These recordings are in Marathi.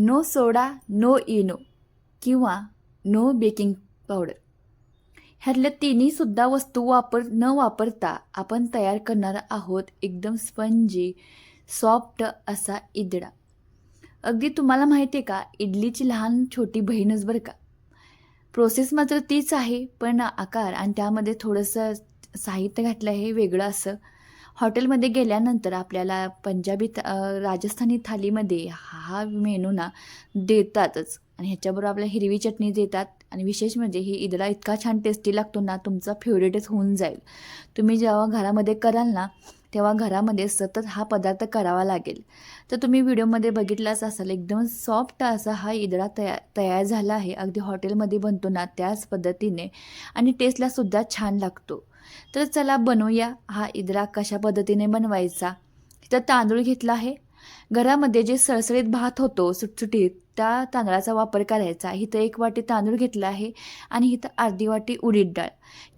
नो सोडा नो इनो किंवा नो बेकिंग पावडर ह्यातल्या तिन्हीसुद्धा वस्तू वापर न वापरता आपण तयार करणार आहोत एकदम स्पंजी सॉफ्ट असा इदडा. अगदी तुम्हाला माहिती आहे का इडलीची लहान छोटी बहीणच बरं का? प्रोसेस मात्र तीच आहे पण आकार आणि त्यामध्ये थोडंसं साहित्य घातलं आहे वेगळं असं. हॉटेलमध्ये गेल्यानंतर आपल्याला पंजाबी राजस्थानी थालीमध्ये हा मेनू ना देतातच. आणि ह्याच्याबरोबर आपल्याला हिरवी चटणी देतात. आणि विशेष म्हणजे ही इदळा इतका छान टेस्टी लागतो ना तुमचा फेवरेटच होऊन जाईल. तुम्ही जेव्हा घरामध्ये कराल ना तेव्हा घरामध्ये सतत हा पदार्थ करावा लागेल. तर तुम्ही व्हिडिओमध्ये बघितलाच असाल एकदम सॉफ्ट असा हा इदळा तयार तयार झाला आहे. अगदी हॉटेलमध्ये बनतो ना त्याच पद्धतीने. आणि टेस्टला सुद्धा छान लागतो. तर चला बनवूया हा इदळा कशा पद्धतीने बनवायचा. इथं तांदूळ घेतला आहे. घरामध्ये जे सळसळीत भात होतो सुटसुटीत त्या तांदळाचा वापर करायचा. इथं एक वाटी तांदूळ घेतला आहे आणि इथं अर्धी वाटी उडीद डाळ.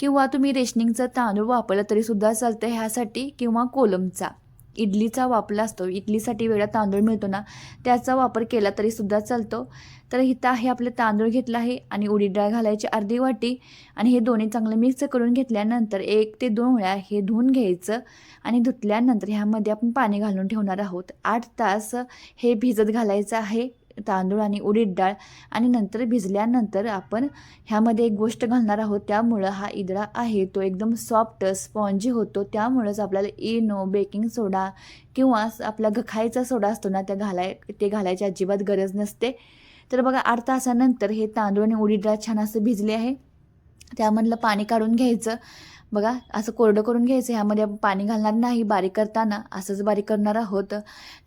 किंवा तुम्ही रेशनिंगचं तांदूळ वापरलं तरीसुद्धा चालतं ह्यासाठी किंवा कोलमचा. इडलीचा वापरला असतो. इडलीसाठी वेगळा तांदूळ मिळतो ना त्याचा वापर केला तरीसुद्धा चालतो. तर इथं आहे आपलं तांदूळ घेतला आहे आणि उडीद डाळ घालायची अर्धी वाटी आणि हे दोन्ही चांगलं मिक्स करून घेतल्यानंतर एक ते दोन वेळा हे धुवून घ्यायचं आणि धुतल्यानंतर ह्यामध्ये आपण पाणी घालून ठेवणार आहोत. आठ तास हे भिजत घालायचं आहे. तांदूळ आणि उडीद डाळ आणि नंतर भिजल्यानंतर आपण ह्यामध्ये एक गोष्ट घालणार आहोत. त्यामुळं हा इदळा आहे. तो एकदम सॉफ्ट स्पॉन्जी होतो. त्यामुळंच आपल्याला इनो बेकिंग सोडा किंवा आपला गखायचा खायचा सोडा असतो ना त्या घालाय ते घालायची अजिबात गरज नसते. तर बघा आठ तासानंतर हे तांदूळ आणि उडीद डाळ छान असं भिजले आहे. त्यामधलं पाणी काढून घ्यायचं. बघा असं कोरडं करून घ्यायचं ह्यामध्ये आपण पाणी घालणार नाही बारीक करताना असंच बारीक करणार आहोत.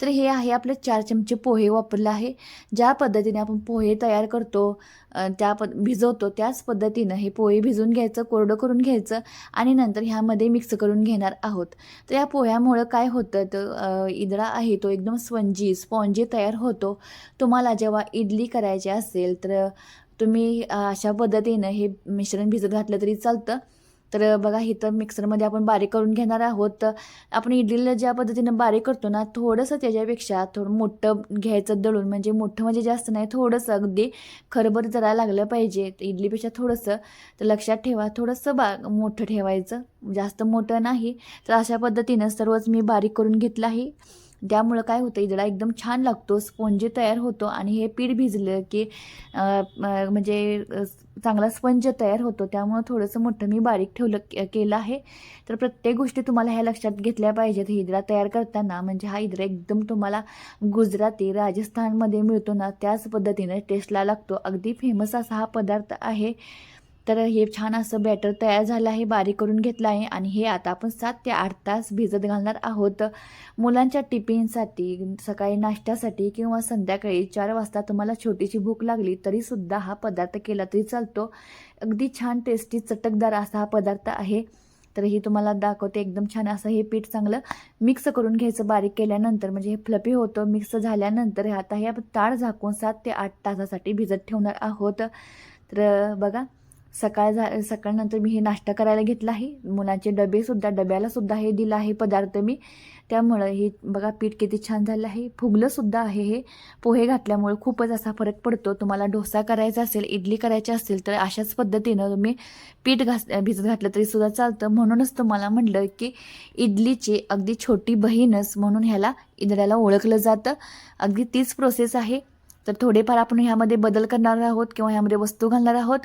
तर हे आहे आपले चार चमचे पोहे वापरलं आहे. ज्या पद्धतीने आपण पोहे तयार करतो त्या पद भिजवतो त्याच पद्धतीनं हे पोहे भिजवून घ्यायचं कोरडं करून घ्यायचं आणि नंतर ह्यामध्ये मिक्स करून घेणार आहोत. तर या पोह्यामुळं काय होतं तर इदळा आहे तो एकदम स्पंजी स्पॉन्जी तयार होतो. तुम्हाला जेव्हा इडली करायची असेल तर तुम्ही अशा पद्धतीनं हे मिश्रण भिजत घातलं तरी चालतं. तर बघा इथं मिक्सरमध्ये आपण बारीक करून घेणार आहोत. आपण इडलीला ज्या पद्धतीनं बारीक करतो ना थोडंसं त्याच्यापेक्षा थोडं मोठं घ्यायचं दळून म्हणजे मोठं म्हणजे जास्त नाही थोडंसं अगदी खरबर जरा लागलं पाहिजे. तर इडलीपेक्षा थोडंसं तर लक्षात ठेवा थोडंसं बा मोठं ठेवायचं. जास्त मोठं नाही. तर अशा पद्धतीनं सर्वच मी बारीक करून घेतलं आहे. त्यामुळं काय होतं इडला एकदम छान लागतो स्पंजी तयार होतो आणि हे पीठ भिजलं की म्हणजे चांगला स्पंज तयार होतो. त्यामुळं थोडंसं मोठं मी बारीक ठेवलं केलं आहे. तर प्रत्येक गोष्टी तुम्हाला ह्या लक्षात घेतल्या पाहिजेत. हिदरा तयार करताना म्हणजे हा हिदरा एकदम तुम्हाला गुजराती राजस्थानमध्ये मिळतो ना त्याच पद्धतीने टेस्टला लागतो. अगदी फेमस असा हा पदार्थ आहे. तर हे छान असं बॅटर तयार झालं आहे बारीक करून घेतलं आहे आणि हे आता आपण सात ते आठ तास भिजत घालणार आहोत. मुलांच्या टिफिनसाठी सकाळी नाश्त्यासाठी किंवा संध्याकाळी चार वाजता तुम्हाला छोटीशी भूक लागली तरीसुद्धा हा पदार्थ केला तरी चालतो. अगदी छान टेस्टी चटकदार असा हा पदार्थ आहे. तर ही तुम्हाला दाखवते एकदम छान असं हे पीठ चांगलं मिक्स करून घ्यायचं बारीक केल्यानंतर म्हणजे हे फ्लपी होतं मिक्स झाल्यानंतर हे आता हे आपण ताळ झाकून सात ते आठ तासासाठी भिजत ठेवणार आहोत. तर बघा सकाळ झा सकाळनंतर मी हे नाश्ता करायला घेतला आहे. मुलांचे डबेसुद्धा डब्यालासुद्धा हे दिलं आहे पदार्थ मी. त्यामुळं हे बघा पीठ किती छान झालं आहे. फुगलंसुद्धा आहे हे. पोहे घातल्यामुळे खूपच असा फरक पडतो. तुम्हाला डोसा करायचा असेल इडली करायची असेल तर अशाच पद्धतीनं तुम्ही पीठ घास भिजत घातलं तरीसुद्धा चालतं. म्हणूनच तुम्हाला म्हटलं की इडलीची अगदी छोटी बहीणच म्हणून ह्याला इदड्याला ओळखलं जातं. अगदी तीच प्रोसेस आहे. तर थोडेफार आपण ह्यामध्ये बदल करणार आहोत किंवा ह्यामध्ये वस्तू घालणार आहोत.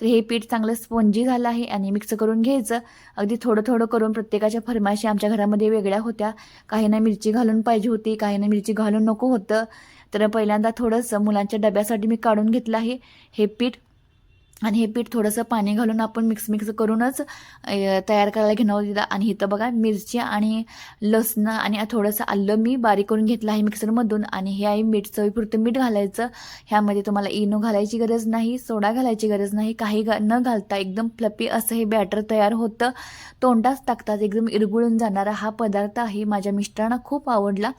तर हे पीठ चांगलं स्पोंजी झालं आहे आणि मिक्स करून घ्यायचं. अगदी थोडं थोडं करून प्रत्येकाच्या फरमाशी आमच्या घरामध्ये वेगळ्या होत्या. काहींना मिरची घालून पाहिजे होती काहींना मिरची घालून नको होतं. तर पहिल्यांदा थोडंसं मुलांच्या डब्यासाठी मी काढून घेतलं आहे. हे पीठ आणि हे पीठ थोडंसं पाणी घालून आपण मिक्स मिक्स करूनच तयार करायला घेणार आहोत आणि इथं बघा मिरची आणि लसणं आणि थोडंसं आलं मी बारीक करून घेतलं आहे मिक्सरमधून. आणि हे आहे मीठ चवीपुरतं मीठ घालायचं. ह्यामध्ये तुम्हाला इनो घालायची गरज नाही सोडा घालायची गरज नाही. काही घा न घालता एकदम फ्लपी असं हे बॅटर तयार होतं. तोंडाच टाकतात एकदम इरगुळून जाणारा हा पदार्थ आहे. माझ्या मिस्टरांना खूप आवडला.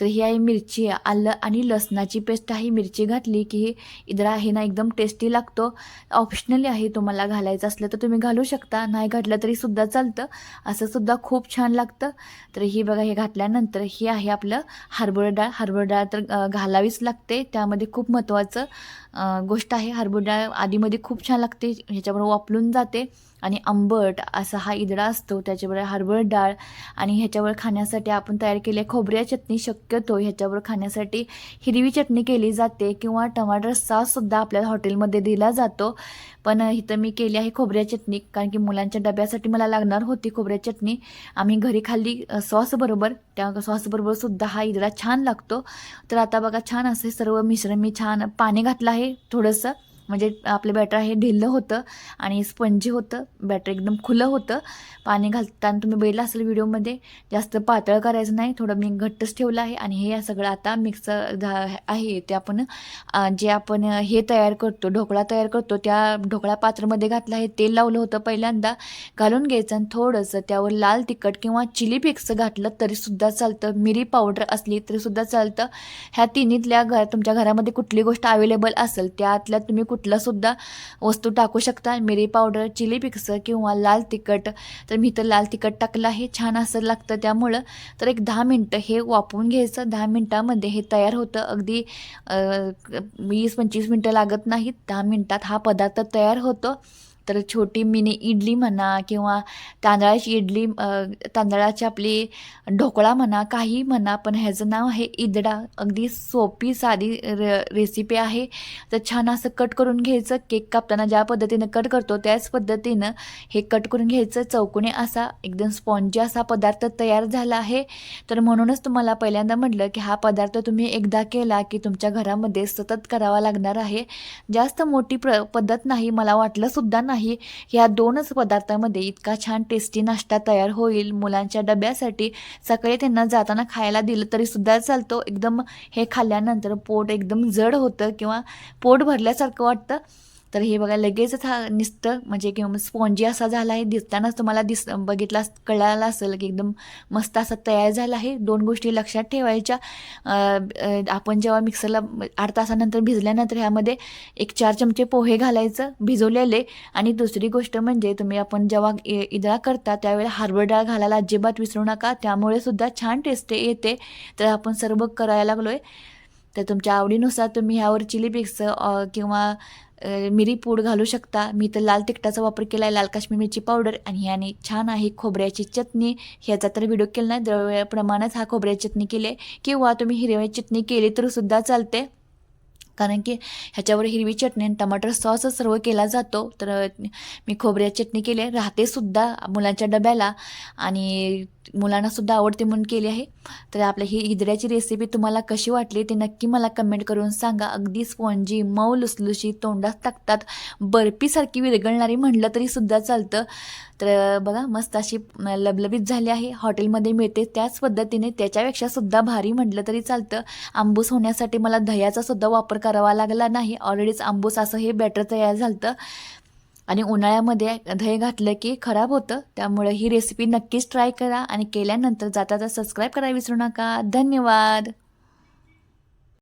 तर ही आहे मिरची आलं आणि लसणाची पेस्ट. आहे मिरची घातली की हे इदरा आहे ना एकदम टेस्टी लागतो. ऑप्शनली आहे तुम्हाला घालायचं असलं तर तुम्ही घालू शकता. नाही घातलं तरी सुद्धा चालतं. असं सुद्धा खूप छान लागतं. तर ही बघा हे घातल्यानंतर ही आहे आपलं हरभरा डाळ. हरभरा डाळ तर घालावीच लागते. त्यामध्ये खूप महत्त्वाचं गोष्ट आहे. हरभरा डाळ आधीमध्ये खूप छान लागते. ह्याच्याबरोबर वापरून जाते. आणि आंबट असा हा इदडा असतो त्याच्याबरोबर हरभर डाळ आणि ह्याच्यावर खाण्यासाठी आपण तयार केली आहे खोबऱ्या चटणी शक्यतो ह्याच्यावर खाण्यासाठी हिरवी चटणी केली जाते किंवा टमाटर सॉससुद्धा आपल्याला हॉटेलमध्ये दिला जातो. पण इथं मी केली आहे खोबऱ्या चटणी कारण की मुलांच्या डब्यासाठी मला लागणार होती खोबऱ्या चटणी. आम्ही घरी खाल्ली सॉसबरोबर त्या सॉसबरोबर सुद्धा हा इदडा छान लागतो. तर आता बघा छान असं सर्व मिश्रण मी छान पाणी घातलं आहे थोडंसं. म्हणजे आपलं बॅटर हे ढिल्लं होतं आणि स्पंजी होतं बॅटर एकदम खुलं होतं. पाणी घालताना तुम्ही बघितलं असेल व्हिडिओमध्ये जास्त पातळ करायचं नाही थोडं मी घट्टच ठेवलं आहे आणि हे सगळं आता मिक्स आहे ते आपण जे आपण हे तयार करतो ढोकळा तयार करतो त्या ढोकळा पात्रामध्ये घातलं आहे तेल लावलं होतं पहिल्यांदा. घालून घ्यायचं आणि थोडंसं त्यावर लाल तिखट किंवा चिली फिक्स घातलं तरीसुद्धा चालतं. मिरी पावडर असली तरीसुद्धा चालतं. ह्या तिन्हीतल्या घर तुमच्या घरामध्ये कुठली गोष्ट अवेलेबल असेल त्यातल्या तुम्ही कुठलासुद्धा वस्तू टाकू शकता. मिरी पावडर चिली पिक्स किंवा लाल तिखट. तर मी तर लाल तिखट टाकलं आहे. छान असं लागतं त्यामुळं. तर एक दहा मिनटं हे वापरून घ्यायचं. दहा मिनटामध्ये हे तयार होतं. अगदी वीस पंचवीस मिनटं लागत नाहीत. दहा मिनटात हा पदार्थ तयार होतो. तर छोटी मिनी इडली म्हणा किंवा तांदळाची इडली तांदळाची आपली ढोकळा म्हणा काही म्हणा पण ह्याचं नाव आहे इदडा. अगदी सोपी साधी र रेसिपी आहे. तर छान असं कट करून घ्यायचं. केक कापताना ज्या पद्धतीनं कट करतो त्याच पद्धतीनं हे कट करून घ्यायचं. चौकोनी असा एकदम स्पॉन्जी असा पदार्थ तयार झाला आहे. तर म्हणूनच तुम्हाला पहिल्यांदा म्हटलं की हा पदार्थ तुम्ही एकदा केला की तुमच्या घरामध्ये सतत करावा लागणार आहे. जास्त मोठी प्र पद्धत नाही मला वाटलं सुद्धा नाही. ह्या दोनच पदार्थामध्ये इतका छान टेस्टी नाश्ता तयार होईल. मुलांच्या डब्यासाठी सकाळी त्यांना जाताना खायला दिलं तरी सुद्धा चालतो. एकदम हे खाल्ल्यानंतर पोट एकदम जड होतं किंवा पोट भरल्यासारखं वाटतं. तर हे बघा लगेचच हा निसतं. म्हणजे किंवा स्पॉन्जी असा झाला आहे दिसतानाच तुम्हाला दिस बघितला कळाला असेल की एकदम मस्त असा तयार झाला आहे. दोन गोष्टी लक्षात ठेवायच्या. आपण जेव्हा मिक्सरला आठ तासानंतर भिजल्यानंतर ह्यामध्ये एक चार चमचे पोहे घालायचं भिजवलेले. आणि दुसरी गोष्ट म्हणजे तुम्ही आपण जेव्हा इ- इदळा करता त्यावेळेला हार्बर डाळ घालायला अजिबात विसरू नका. त्यामुळे सुद्धा छान टेस्ट येते. तर आपण सर्व करायला लागलो आहे तर तुमच्या आवडीनुसार तुम्ही ह्यावर चिली पिक्स किंवा मिरी पूड घालू शकता. मी तर लाल तिखटाचा वापर केला आहे लाल काश्मीर मिरची पावडर आणि ह्याने छान आहे खोबऱ्याची चटणी. ह्याचा तर व्हिडिओ केला नाही द्रव्याप्रमाणेच हा खोबऱ्याची चटणी केली आहे किंवा तुम्ही हिरव्याची चटणी केली तरसुद्धा चालते कारण की ह्याच्यावर हिरवी चटणी आणि टमाटर सॉस सर्व केला जातो. तर मी खोबऱ्या चटणी केली आहे राहतेसुद्धा मुलांच्या डब्याला. आणि मुलांना सुद्धा आवडते म्हणून केली आहे. तर आपल्या ही इदऱ्याची रेसिपी तुम्हाला कशी वाटली ते नक्की मला कमेंट करून सांगा. अगदी स्पॉन्जी मऊ लुसलुशी तोंडात टाकतात बर्फीसारखी विरघळणारी म्हटलं तरी सुद्धा चालतं. तर बघा मस्त अशी लबलबीत झाली आहे. हॉटेलमध्ये मिळते त्याच पद्धतीने त्याच्यापेक्षा सुद्धा भारी म्हटलं तरी चालतं. आंबूस होण्यासाठी मला दह्याचा सुद्धा वापर करावा लागला नाही. ऑलरेडीच आंबूस असं हे बॅटर तयार झालं आणि उन्हाळ्यामध्ये दही घातलं की खराब होतं. त्यामुळे ही रेसिपी नक्कीच ट्राय करा आणि केल्यानंतर जाता जाता सबस्क्राईब करायला विसरू नका. धन्यवाद.